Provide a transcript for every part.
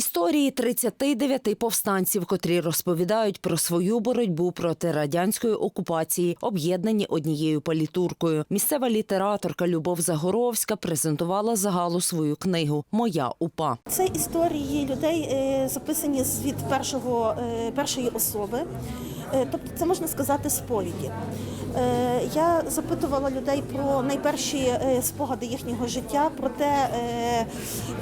Історії 39 повстанців, котрі розповідають про свою боротьбу проти радянської окупації, об'єднані однією палітуркою. Місцева літераторка Любов Загоровська презентувала загалу свою книгу Моя упа. Це історії людей, е, записані від першого, е, першої особи. Е, Тобто це можна сказати сповіді. Е, Я запитувала людей про найперші е, спогади їхнього життя, про те,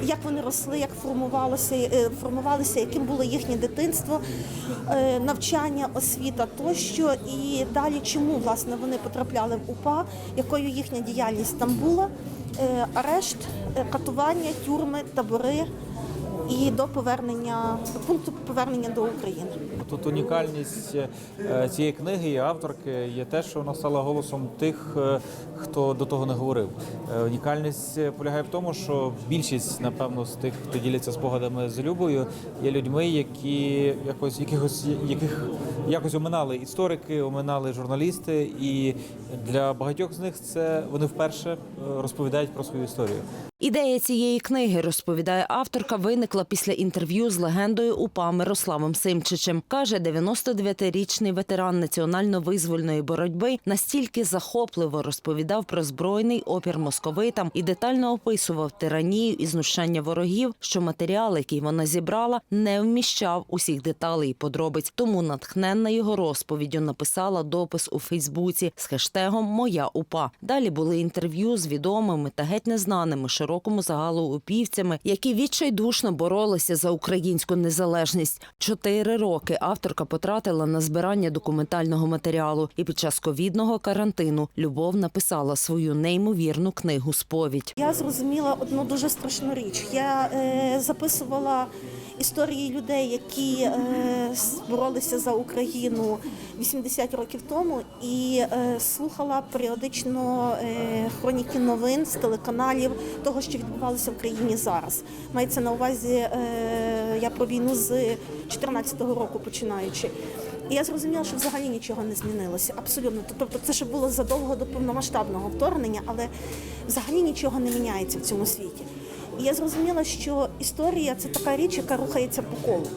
як вони росли, як формувалося, формувалися, яким було їхнє дитинство, навчання, освіта тощо. І далі, чому власне вони потрапляли в УПА, якою їхня діяльність там була. Арешт, катування, тюрми, табори і до повернення до пункту повернення до України. Тут унікальність е, цієї книги і авторки є те, що вона стала голосом тих, е, хто до того не говорив. Е, Унікальність полягає в тому, що більшість, напевно, з тих, хто діляться спогадами з Любою, є людьми, які якось якихось яких якось оминали історики, оминали журналісти, і для багатьох з них це вони вперше розповідають про свою історію. Ідея цієї книги, розповідає авторка, виникла після інтерв'ю з легендою УПА Мирославом Симчичем. Каже, 99-річний ветеран національно-визвольної боротьби настільки захопливо розповідав про збройний опір московитам і детально описував тиранію і знущання ворогів, що матеріал, який вона зібрала, не вміщав усіх деталей і подробиць. Тому натхненна його розповіддю написала допис у Фейсбуці з хештегом Моя упа. Далі були інтерв'ю з відомими та геть незнаними широкому загалу упівцями, які відчайдушно боролися за українську незалежність. Чотири роки авторка потратила на збирання документального матеріалу, і під час ковідного карантину Любов написала свою неймовірну книгу Сповідь. Я зрозуміла одну дуже страшну річ. Я е, записувала історії людей, які е, боролися за Україну 80 років тому, і е, слухала періодично е, хроніки новин з телеканалів того, що відбувалося в країні зараз. Мається на увазі е, я про війну з 2014 року починаючи. І я зрозуміла, що взагалі нічого не змінилося. Абсолютно. Тобто це ще було задовго до повномасштабного вторгнення, але взагалі нічого не міняється в цьому світі. І я зрозуміла, що історія це така річ, яка рухається по колу.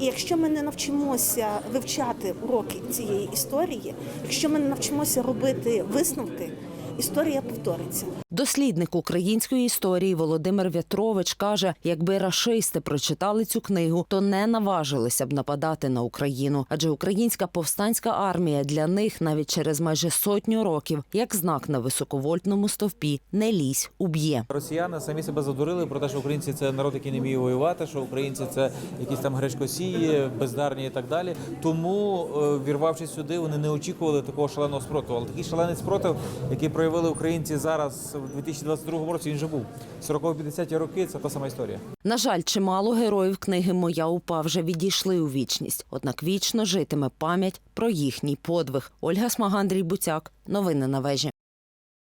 І якщо ми не навчимося вивчати уроки цієї історії, якщо ми не навчимося робити висновки, історія повториться. Дослідник української історії Володимир В'ятрович каже, якби рашисти прочитали цю книгу, то не наважилися б нападати на Україну, адже українська повстанська армія для них навіть через майже сотню років, як знак на високовольтному стовпі, не лізь, уб'є. Росіяни самі себе задурили про те, що українці це народ, який не вміє воювати, що українці це якісь там гречкосії, бездарні і так далі. Тому, е, вірвавшись сюди, вони не очікували такого шаленого спротиву. Але такий шалений спротив, який проявили українці зараз в 2022 році, він вже був 40-50 роки. Це та сама історія. На жаль, чимало героїв книги Моя упа вже відійшли у вічність. Однак вічно житиме пам'ять про їхній подвиг. Ольга Смагандрій Буцяк. Новини на вежі.